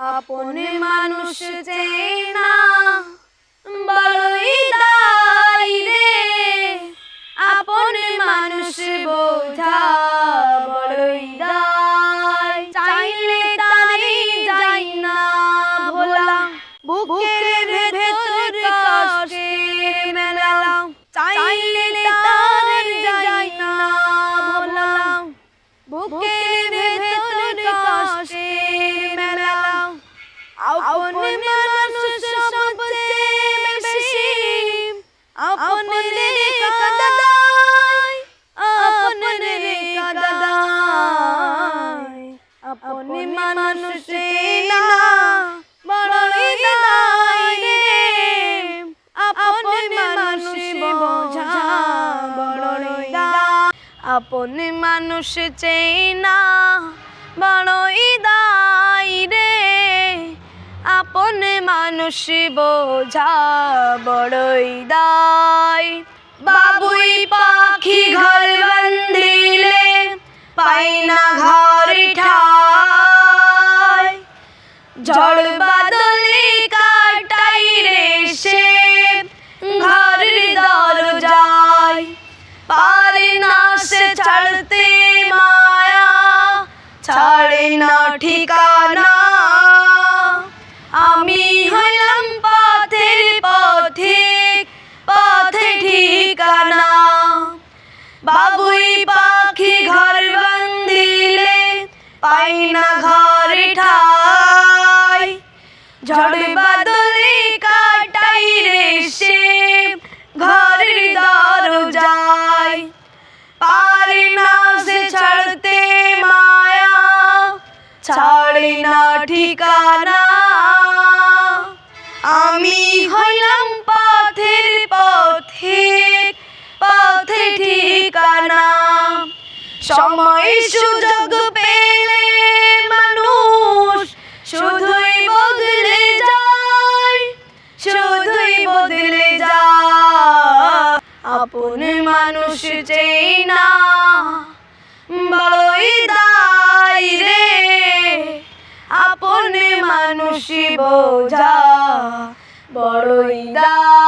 আপন মানুষ চেনা রে। আপন মানুষ বোঝা আপন রে কাদায় আপন রে কাদায় আপন মানুষ না বড়ই দায় রে আপন মানুষ বোঝা বড়ই দায় আপন মানুষ চেনা বড়ই মানুষ বোঝা বড়ই দায়। বাবুই পাখি ঘর বন্দিলে পাই না ঘর ঠাই ঝড় বাদলে কাটাই রে সে ঘরের দরজায়। পারে না সে ছাড়তে মায়া, ছাড়ে না ঠিকানা পাই না ঘর ঠাই। ঝড় বাদলে কাটাই রে সে, ঘরের দরজায়। পারে না সে ছাড়তে মায়া, ছাড়ে না ঠিকানা। আমি হইলাম পথের পথে পথে ঠিকানা। সময় সুযোগ আপন মানুষ চেই না বড়ই দাই রে। আপন মানুষ বোঝা বড়ই দায়।